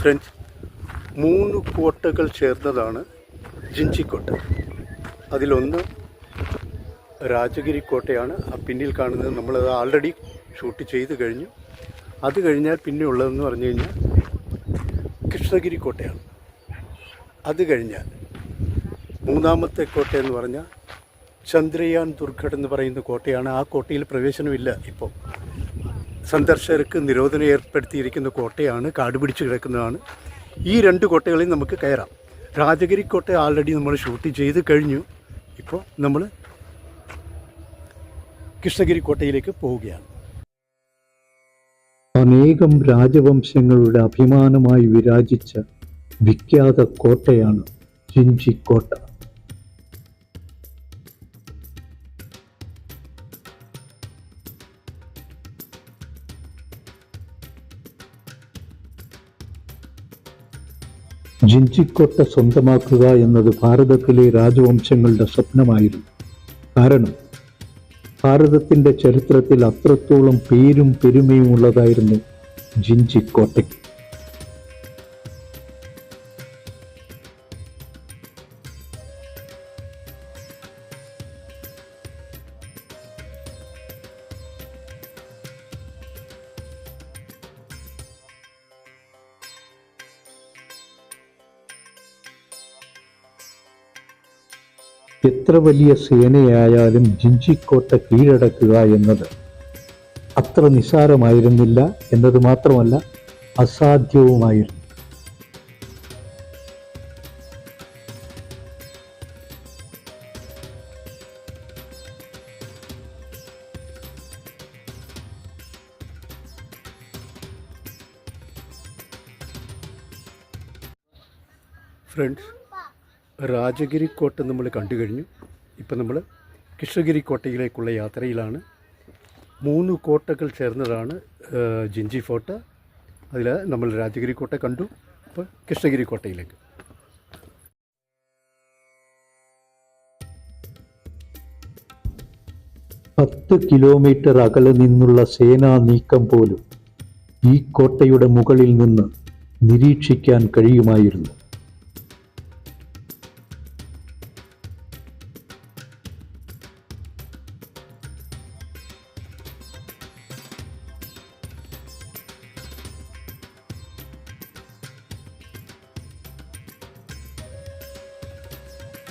Friends മൂന്ന് കോട്ടകൾ ചേർന്നതാണ് ജിഞ്ചിക്കോട്ട അതിലൊന്ന് രാജഗിരി കോട്ടയാണ്. ആ പിന്നിൽ കാണുന്നത് നമ്മളത് ആൾറെഡി ഷൂട്ട് ചെയ്ത് കഴിഞ്ഞു. അത് കഴിഞ്ഞാൽ പിന്നെ ഉള്ളതെന്ന് പറഞ്ഞു കഴിഞ്ഞാൽ കൃഷ്ണഗിരി കോട്ടയാണ്. അത് കഴിഞ്ഞാൽ മൂന്നാമത്തെ കോട്ടയെന്ന് പറഞ്ഞാൽ ചന്ദ്രയാൻ ദുർഘട് എന്ന് പറയുന്ന കോട്ടയാണ്. ആ കോട്ടയിൽ പ്രവേശനമില്ല ഇപ്പോൾ. സന്ദർശകർക്ക് നിരോധനം ഏർപ്പെടുത്തിയിരിക്കുന്ന കോട്ടയാണ് കാട് പിടിച്ച് കിടക്കുന്നതാണ്. ഈ രണ്ട് കോട്ടകളിൽ നമുക്ക് കയറാം. രാജഗിരി കോട്ട ആൾറെഡി നമ്മൾ ഷൂട്ട് ചെയ്ത് കഴിഞ്ഞു. ഇപ്പോൾ നമ്മൾ കൃഷ്ണഗിരി കോട്ടയിലേക്ക് പോവുകയാണ്. അനേകം രാജവംശങ്ങളുടെ അഭിമാനമായി വിരാജിച്ച വിഖ്യാത കോട്ടയാണ് ജിഞ്ചിക്കോട്ട ജിഞ്ചിക്കോട്ട സ്വന്തമാക്കുക എന്നത് ഭാരതത്തിലെ രാജവംശങ്ങളുടെ സ്വപ്നമായിരുന്നു. കാരണം ഭാരതത്തിന്റെ ചരിത്രത്തിൽ അത്രത്തോളം പേരും പെരുമയും ഉള്ളതായിരുന്നു ജിഞ്ചിക്കോട്ടയ്ക്ക്. എത്ര വലിയ സേനയായാലും ജിഞ്ചിക്കോട്ട കീഴടക്കുക എന്നത് അത്ര നിസ്സാരമായിരുന്നില്ല എന്നത് മാത്രമല്ല അസാധ്യവുമായിരുന്നു. ഫ്രണ്ട്സ് രാജഗിരി കോട്ട നമ്മൾ കണ്ടു കഴിഞ്ഞു ഇപ്പം നമ്മൾ കൃഷ്ണഗിരി കോട്ടയിലേക്കുള്ള യാത്രയിലാണ്. മൂന്ന് കോട്ടകൾ ചേർന്നതാണ് ജിഞ്ചി ഫോർട്ട്. അതിൽ നമ്മൾ രാജഗിരി കോട്ട കണ്ടു. ഇപ്പോൾ കൃഷ്ണഗിരി കോട്ടയിലേക്ക് പത്ത് കിലോമീറ്റർ അകലെ നിന്നുള്ള സേനാ നീക്കം പോലും ഈ കോട്ടയുടെ മുകളിൽ നിന്ന് നിരീക്ഷിക്കാൻ കഴിയുമായിരുന്നു.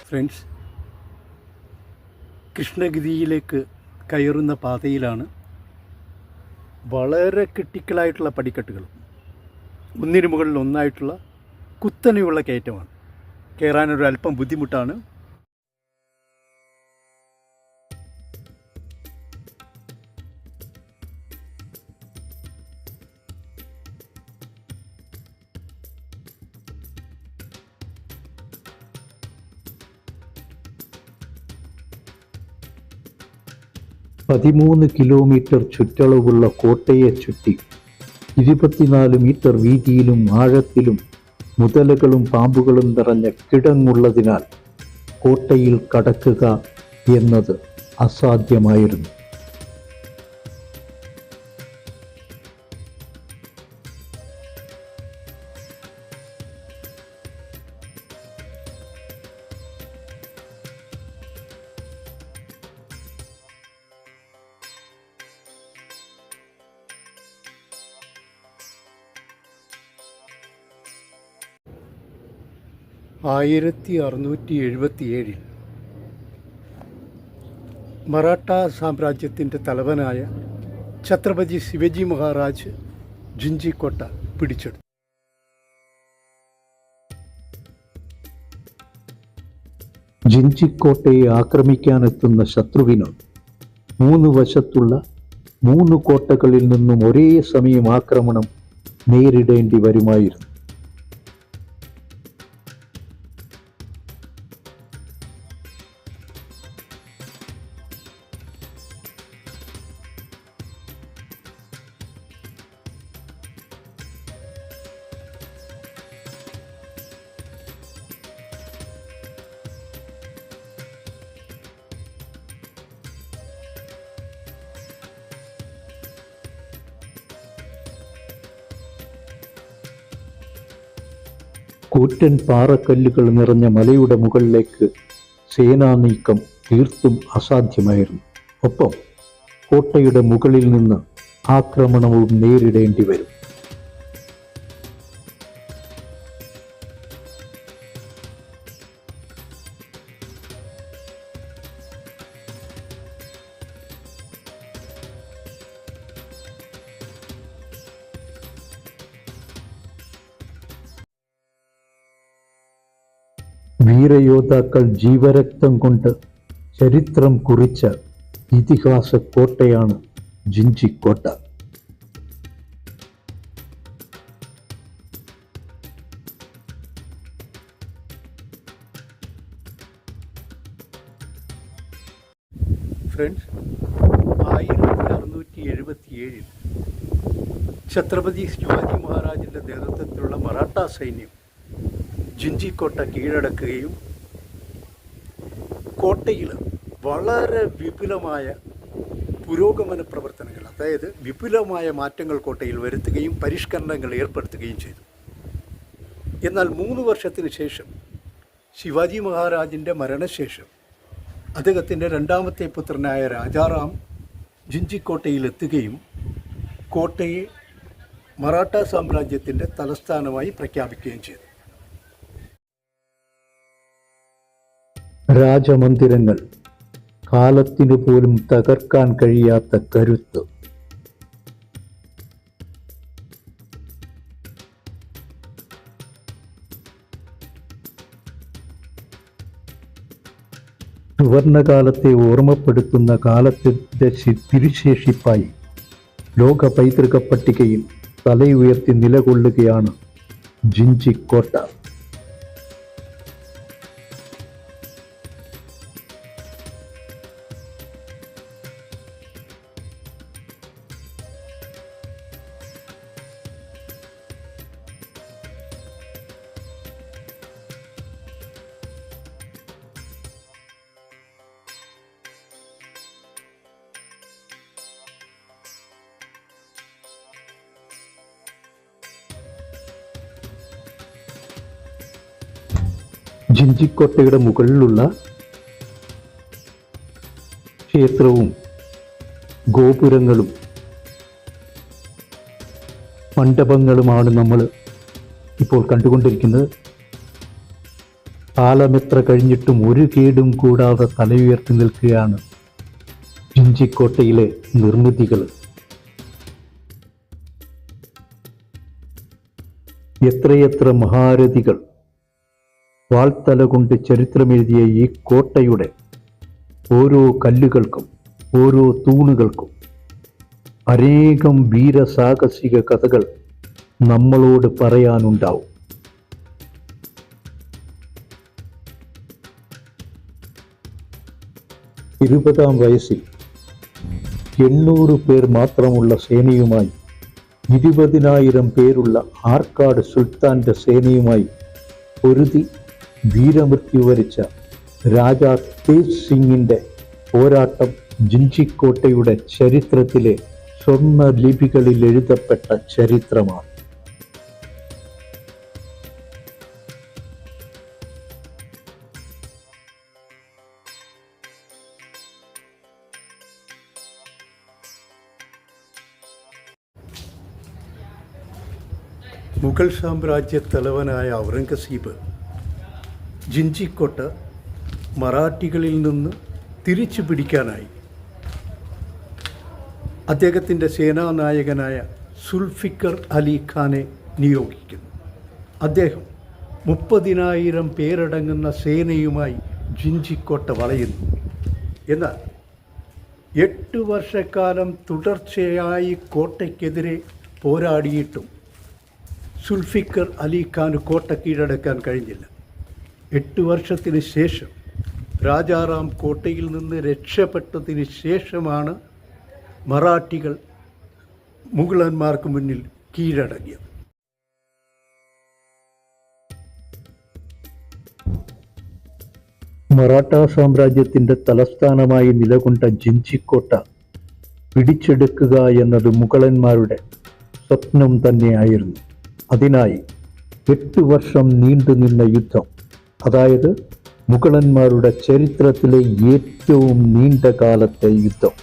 ഫ്രണ്ട്സ് കൃഷ്ണഗിരിയിലേക്ക് കയറുന്ന പാതയിലാണ് വളരെ ക്രിട്ടിക്കലായിട്ടുള്ള പടിക്കെട്ടുകൾ. ഒന്നിനു മുകളിൽ ഒന്നായിട്ടുള്ള കുത്തനെയുള്ള കയറ്റമാണ്. കയറാനൊരു അല്പം ബുദ്ധിമുട്ടാണ്. പതിമൂന്ന് കിലോമീറ്റർ ചുറ്റളവുള്ള കോട്ടയെ ചുറ്റി ഇരുപത്തിനാല് മീറ്റർ വീതിയിലും ആഴത്തിലും മുതലകളും പാമ്പുകളും നിറഞ്ഞ കിടങ്ങുള്ളതിനാൽ കോട്ടയിൽ കടക്കുക എന്നത് അസാധ്യമായിരുന്നു. ആയിരത്തി അറുന്നൂറ്റി എഴുപത്തി ഏഴിൽ മറാഠ സാമ്രാജ്യത്തിന്റെ തലവനായ ഛത്രപതി ശിവജി മഹാരാജ് ജിഞ്ചിക്കോട്ട പിടിച്ചെടുത്തു. ജിഞ്ചിക്കോട്ടയെ ആക്രമിക്കാനെത്തുന്ന ശത്രുവിന് മൂന്ന് വശത്തുള്ള മൂന്ന് കോട്ടകളിൽ നിന്നും ഒരേ സമയം ആക്രമണം നേരിടേണ്ടി വരുമായിരുന്നു. കൂറ്റൻ പാറക്കല്ലുകൾ നിറഞ്ഞ മലയുടെ മുകളിലേക്ക് സേനാ നീക്കം തീർത്തും അസാധ്യമായിരുന്നു. ഒപ്പം കോട്ടയുടെ മുകളിൽ നിന്ന് ആക്രമണവും നേരിടേണ്ടി വരും. വീരയോദ്ധാക്കൾ ജീവരക്തം കൊണ്ട് ചരിത്രം കുറിച്ച ഇതിഹാസ കോട്ടയാണ് ജിഞ്ചിക്കോട്ട ഫ്രണ്ട്സ് ആയിരത്തി അറുന്നൂറ്റി എഴുപത്തി ഏഴിൽ ഛത്രപതി ശിവാജി മഹാരാജിന്റെ നേതൃത്വത്തിലുള്ള മറാഠ സൈന്യം ജിഞ്ചിക്കോട്ട കീഴടക്കുകയും കോട്ടയിൽ വളരെ വിപുലമായ പുരോഗമന പ്രവർത്തനങ്ങൾ അതായത് വിപുലമായ മാറ്റങ്ങൾ കോട്ടയിൽ വരുത്തുകയും പരിഷ്കരണങ്ങൾ ഏർപ്പെടുത്തുകയും ചെയ്തു. എന്നാൽ മൂന്ന് വർഷത്തിന് ശേഷം ശിവാജി മഹാരാജിന്റെ മരണശേഷം അദ്ദേഹത്തിന്റെ രണ്ടാമത്തെ പുത്രനായ രാജാറാം ജിഞ്ചിക്കോട്ടയിൽ എത്തുകയും കോട്ടയെ മറാഠ സാമ്രാജ്യത്തിന്റെ തലസ്ഥാനമായി പ്രഖ്യാപിക്കുകയും ചെയ്തു. രാജമന്ദിരങ്ങൾ. കാലത്തിനു പോലും തകർക്കാൻ കഴിയാത്ത കരുത്ത്. സുവർണകാലത്തെ ഓർമ്മപ്പെടുത്തുന്ന കാലത്തിന്റെ തിരുശേഷിപ്പായി ലോക പൈതൃക പട്ടികയിൽ തലയുയർത്തി നിലകൊള്ളുകയാണ് ജിഞ്ചിക്കോട്ട. ജിഞ്ചിക്കോട്ടയുടെ മുകളിലുള്ള ക്ഷേത്രവും ഗോപുരങ്ങളും മണ്ഡപങ്ങളുമാണ് നമ്മൾ ഇപ്പോൾ കണ്ടുകൊണ്ടിരിക്കുന്നത്. കാലമെത്ര കഴിഞ്ഞിട്ടും ഒരു കേടും കൂടാതെ തലയുയർത്തി നിൽക്കുകയാണ് ജിഞ്ചിക്കോട്ടയിലെ നിർമ്മിതികൾ. എത്രയെത്ര മഹാരഥികൾ വാൾത്തല കൊണ്ട് ചരിത്രമെഴുതിയ ഈ കോട്ടയുടെ ഓരോ കല്ലുകൾക്കും ഓരോ തൂണുകൾക്കും അനേകം വീരസാഹസിക കഥകൾ നമ്മളോട് പറയാനുണ്ടാവും. ഇരുപതാം വയസ്സിൽ എണ്ണൂറ് പേർ മാത്രമുള്ള സേനയുമായി ഇരുപതിനായിരം പേരുള്ള ആർക്കാട് സുൽത്താന്റെ സേനയുമായി പൊരുതി വീരമൃത്യു വരിച്ച രാജാ തേജ് സിംഗിന്റെ പോരാട്ടം ജിഞ്ചിക്കോട്ടയുടെ ചരിത്രത്തിലെ സ്വർണ ലിപികളിൽ എഴുതപ്പെട്ട ചരിത്രമാണ്. മുഗൾ സാമ്രാജ്യ തലവനായ ഔറംഗസീബ് ജിഞ്ചിക്കോട്ട മറാഠികളിൽ നിന്ന് തിരിച്ചു പിടിക്കാനായി. അദ്ദേഹത്തിന്റെ സേനാനായകനായ സുൽഫിക്കർ അലി ഖാനെ നിയോഗിക്കുന്നു. അദ്ദേഹം മുപ്പതിനായിരം പേരടങ്ങുന്ന സേനയുമായി ജിഞ്ചിക്കോട്ട വളയുന്നു. എന്നാൽ എട്ട് വർഷക്കാലം തുടർച്ചയായി കോട്ടയ്ക്കെതിരെ പോരാടിയിട്ടും സുൽഫിക്കർ അലി ഖാന് കോട്ട കീഴടക്കാൻ കഴിഞ്ഞില്ല. എട്ട് വർഷത്തിന് ശേഷം രാജാറാം കോട്ടയിൽ നിന്ന് രക്ഷപ്പെട്ടതിന് ശേഷമാണ് മറാഠികൾ മുഗളന്മാർക്ക് മുന്നിൽ കീഴടങ്ങിയത്. മറാഠ സാമ്രാജ്യത്തിന്റെ തലസ്ഥാനമായി നിലകൊണ്ട ജിഞ്ചിക്കോട്ട പിടിച്ചെടുക്കുക എന്നത് മുഗളന്മാരുടെ സ്വപ്നം തന്നെയായിരുന്നു. അതിനായി എട്ട് വർഷം നീണ്ടുനിന്ന യുദ്ധം അതായത് മുഗളന്മാരുടെ ചരിത്രത്തിലെ ഏറ്റവും നീണ്ട കാലത്തെ യുദ്ധം.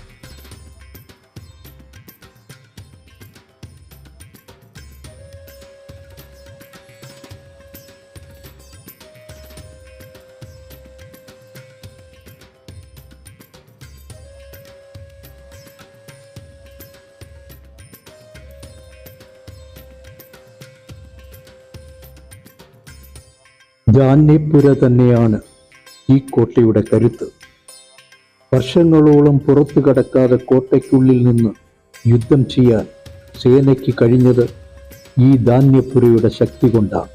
ജാന്യപുര തന്നെയാണ് ഈ കോട്ടയുടെ കരുത്ത്. വർഷങ്ങളോളം പുറത്തു കടക്കാതെ കോട്ടയ്ക്കുള്ളിൽ നിന്ന് യുദ്ധം ചെയ്യാൻ സേനയ്ക്ക് കഴിഞ്ഞത് ഈ ധാന്യപ്പുരയുടെ ശക്തി കൊണ്ടാണ്.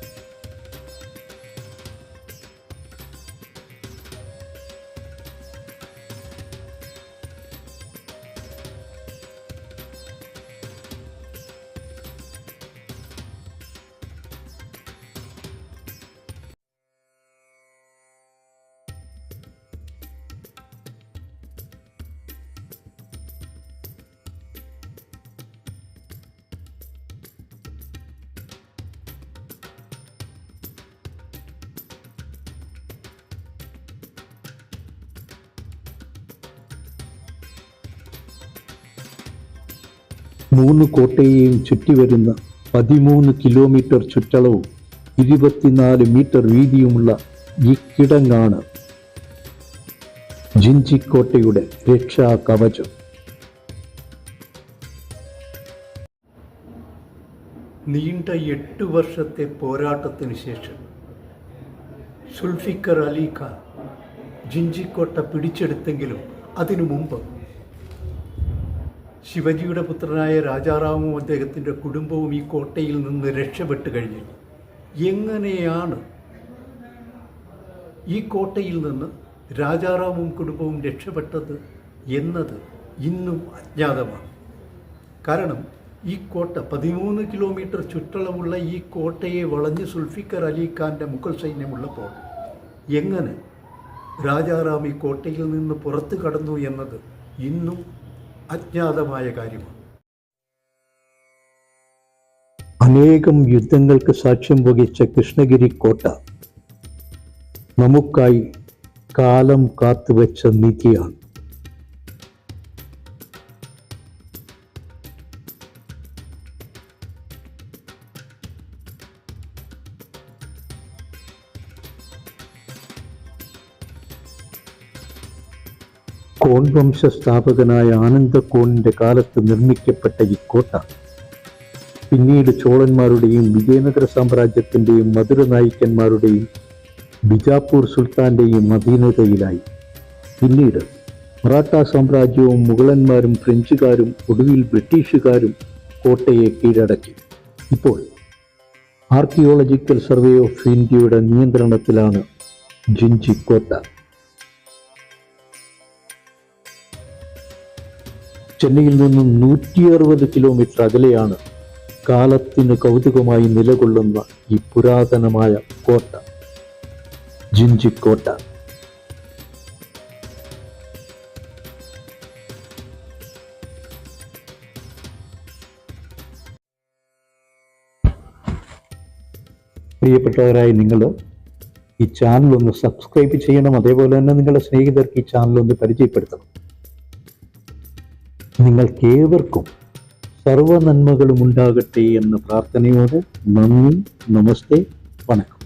മൂന്ന് കോട്ടയെയും ചുറ്റിവരുന്ന പതിമൂന്ന് കിലോമീറ്റർ ചുറ്റളവും ഇരുപത്തിനാല് മീറ്റർ വീതിയുമുള്ള ഈ കിടങ്ങാണ് ജിഞ്ചിക്കോട്ടയുടെ രക്ഷാ കവചം. നീണ്ട എട്ട് വർഷത്തെ പോരാട്ടത്തിന് ശേഷം സുൽഫിക്കർ അലി ഖാൻ ജിഞ്ചിക്കോട്ട പിടിച്ചെടുത്തെങ്കിലും അതിനു മുമ്പ് ശിവജിയുടെ പുത്രനായ രാജാറാമും അദ്ദേഹത്തിന്റെ കുടുംബവും ഈ കോട്ടയിൽ നിന്ന് രക്ഷപ്പെട്ട് കഴിഞ്ഞു. എങ്ങനെയാണ് ഈ കോട്ടയിൽ നിന്ന് രാജാറാമും കുടുംബവും രക്ഷപ്പെട്ടത് എന്നത് ഇന്നും അജ്ഞാതമാണ്. കാരണം ഈ കോട്ട പതിമൂന്ന് കിലോമീറ്റർ ചുറ്റളവുള്ള ഈ കോട്ടയെ വളഞ്ഞ് സുൽഫിക്കർ അലി ഖാന്റെ മുഗൾ സൈന്യമുള്ളപ്പോൾ എങ്ങനെ രാജാറാം ഈ കോട്ടയിൽ നിന്ന് പുറത്തു കടന്നു എന്നത് ഇന്നും അജ്ഞാതമായ കാര്യമാണ്. അനേകം യുദ്ധങ്ങൾക്ക് സാക്ഷ്യം വഹിച്ച കൃഷ്ണഗിരി കോട്ട നമുക്കായി കാലം കാത്തുവെച്ച നിധിയാണ് കോൺ വംശ സ്ഥാപകനായ ആനന്ദക്കോണിന്റെ കാലത്ത് നിർമ്മിക്കപ്പെട്ട ഈ കോട്ട പിന്നീട് ചോളന്മാരുടെയും വിജയനഗര സാമ്രാജ്യത്തിന്റെയും മധുര നായിക്കന്മാരുടെയും ബിജാപ്പൂർ സുൽത്താന്റെയും അധീനതയിലായി. പിന്നീട് മറാഠ സാമ്രാജ്യവും മുഗളന്മാരും ഫ്രഞ്ചുകാരും ഒടുവിൽ ബ്രിട്ടീഷുകാരും കോട്ടയെ കീഴടക്കി. ഇപ്പോൾ ആർക്കിയോളജിക്കൽ സർവേ ഓഫ് ഇന്ത്യയുടെ നിയന്ത്രണത്തിലാണ് ജിഞ്ചി കോട്ട. ചെന്നൈയിൽ നിന്നും നൂറ്റി അറുപത് കിലോമീറ്റർ അകലെയാണ് കാലത്തിന് കൗതുകമായി നിലകൊള്ളുന്ന ഈ പുരാതനമായ കോട്ട. ജിഞ്ചിക്കോട്ട പ്രിയപ്പെട്ടവരായി നിങ്ങൾ ഈ ചാനൽ ഒന്ന് സബ്സ്ക്രൈബ് ചെയ്യണം. അതേപോലെ തന്നെ നിങ്ങളുടെ സ്നേഹിതർക്ക് ഈ ചാനൽ ഒന്ന് പരിചയപ്പെടുത്തണം. നിങ്ങൾക്കേവർക്കും സർവ നന്മകളും ഉണ്ടാകട്ടെ എന്ന പ്രാർത്ഥനയോടെ നന്ദി നമസ്തേ വണക്കം.